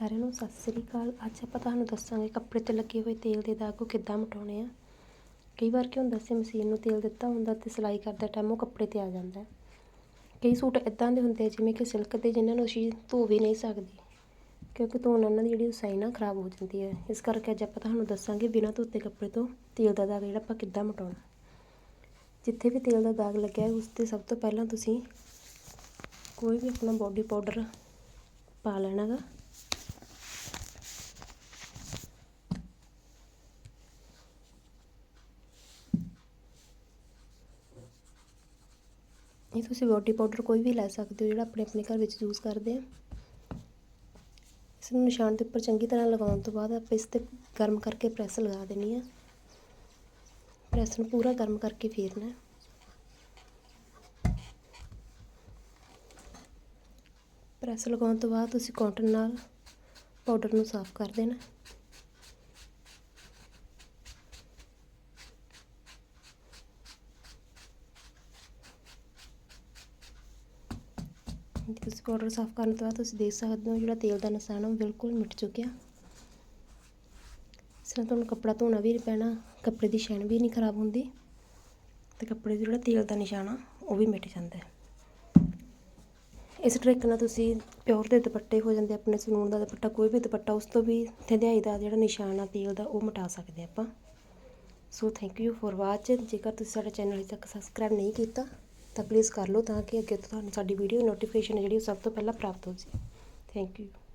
ਸਾਰਿਆਂ ਨੂੰ ਸਤਿ ਸ੍ਰੀ ਅਕਾਲ। ਅੱਜ ਆਪਾਂ ਤੁਹਾਨੂੰ ਦੱਸਾਂਗੇ ਕੱਪੜੇ ਤੇ ਲੱਗੇ ਹੋਏ ਤੇਲ ਦੇ ਦਾਗ ਉਹ ਕਿੱਦਾਂ ਮਿਟਾਉਣੇ ਆ। ਕਈ ਵਾਰ ਕੀ ਹੁੰਦਾ ਸੀ, ਮਸ਼ੀਨ ਨੂੰ ਤੇਲ ਦਿੱਤਾ ਹੁੰਦਾ ਤੇ ਸਿਲਾਈ ਕਰਦੇ ਟਾਈਮ ਉਹ ਕੱਪੜੇ ਤੇ ਆ ਜਾਂਦਾ। ਕਈ ਸੂਟ ਇਦਾਂ ਦੇ ਹੁੰਦੇ ਆ ਜਿਵੇਂ ਕਿ ਸਿਲਕ ਦੇ, ਜਿਨ੍ਹਾਂ ਨੂੰ ਅਸੀਂ ਧੋ ਵੀ ਨਹੀਂ ਸਕਦੇ। ਕਿਉਂਕਿ ਧੋਣ ਨਾਲ ਉਹਨਾਂ ਦੀ ਜਿਹੜੀ ਉਸਾਈ ਨਾ ਖਰਾਬ ਹੋ ਜਾਂਦੀ ਹੈ। ਇਸ ਕਰਕੇ ਅੱਜ ਆਪਾਂ ਤੁਹਾਨੂੰ ਦੱਸਾਂਗੇ ਬਿਨਾਂ ਧੋਤੇ ਕੱਪੜੇ ਤੋਂ ਤੇਲ ਦਾ ਦਾਗ ਜਿਹੜਾ ਆਪਾਂ ਕਿੱਦਾਂ ਮਿਟਾਉਣਾ। ਜਿੱਥੇ ਵੀ ਤੇਲ ਦਾ ਦਾਗ ਲੱਗਿਆ ਹੈ, ਉਸ ਤੇ ਸਭ ਤੋਂ ਪਹਿਲਾਂ ਤੁਸੀਂ ਕੋਈ ਵੀ ਆਪਣਾ ਬੋਡੀ ਪਾਊਡਰ ਪਾ ਲੈਣਾ ਇਹ ਤੁਸੀਂ ਬੋਡੀ ਪਾਊਡਰ ਕੋਈ ਵੀ ਲੈ ਸਕਦੇ ਹੋ, ਜਿਹੜਾ ਆਪਣੇ ਆਪਣੇ ਘਰ ਵਿੱਚ ਯੂਜ਼ ਕਰਦੇ ਆ। ਇਸ ਨੂੰ ਨਿਸ਼ਾਨ ਦੇ ਉੱਪਰ ਚੰਗੀ ਤਰ੍ਹਾਂ ਲਗਾਉਣ ਤੋਂ ਬਾਅਦ ਆਪਾਂ ਇਸ ਤੇ ਗਰਮ ਕਰਕੇ ਪ੍ਰੈਸ ਲਗਾ ਦੇਣੀ ਆ। ਪ੍ਰੈਸ ਨੂੰ ਪੂਰਾ ਗਰਮ ਕਰਕੇ ਫੇਰਨਾ ਹੈ। ਪ੍ਰੈਸ ਲਗਾਉਣ ਤੋਂ ਬਾਅਦ ਤੁਸੀਂ ਕਾਟਨ ਨਾਲ ਪਾਊਡਰ ਨੂੰ ਸਾਫ਼ ਕਰ ਦੇਣਾ ਤੁਸੀਂ ਪਾਊਡਰ ਸਾਫ਼ ਕਰਨ ਤੋਂ ਬਾਅਦ ਤੁਸੀਂ ਦੇਖ ਸਕਦੇ ਹੋ ਜਿਹੜਾ ਤੇਲ ਦਾ ਨਿਸ਼ਾਨ ਆ, ਉਹ ਬਿਲਕੁਲ ਮਿਟ ਚੁੱਕਿਆ। ਇਸ ਨਾਲ ਤੁਹਾਨੂੰ ਕੱਪੜਾ ਧੋਣਾ ਵੀ ਨਹੀਂ ਪੈਣਾ, ਕੱਪੜੇ ਦੀ ਸ਼ੈਨ ਵੀ ਨਹੀਂ ਖਰਾਬ ਹੁੰਦੀ ਤੇ ਕੱਪੜੇ 'ਤੇ ਜਿਹੜਾ ਤੇਲ ਦਾ ਨਿਸ਼ਾਨ ਆ, ਉਹ ਵੀ ਮਿਟ ਜਾਂਦਾ ਹੈ। ਇਸ ਟ੍ਰਿਕ ਨਾਲ ਤੁਸੀਂ ਪਿਓਰ ਦੇ ਦੁਪੱਟੇ ਹੋ ਜਾਂਦੇ ਆਪਣੇ ਸਲੂਨ ਦਾ ਦੁਪੱਟਾ, ਕੋਈ ਵੀ ਦੁਪੱਟਾ, ਉਸ ਤੋਂ ਵੀ ਥਿੰਦਿਆਈ ਦਾ ਜਿਹੜਾ ਨਿਸ਼ਾਨ ਆ, ਤੇਲ ਦਾ, ਉਹ ਮਿਟਾ ਸਕਦੇ ਆਪਾਂ। So thank you for watch ਜੇਕਰ ਤੁਸੀਂ ਸਾਡਾ ਚੈਨਲ ਅਜੇ ਤੱਕ ਸਬਸਕ੍ਰਾਈਬ ਨਹੀਂ ਕੀਤਾ ਤਾਂ ਪਲੀਜ਼ ਕਰ ਲਓ ਤਾਂ ਕਿ ਅੱਗੇ ਤੋਂ ਤੁਹਾਨੂੰ ਸਾਡੀ ਵੀਡੀਓ ਨੋਟੀਫਿਕੇਸ਼ਨ ਜਿਹੜੀ ਉਹ ਸਭ ਤੋਂ ਪਹਿਲਾਂ ਪ੍ਰਾਪਤ ਹੋ ਜੇ ਥੈਂਕ ਯੂ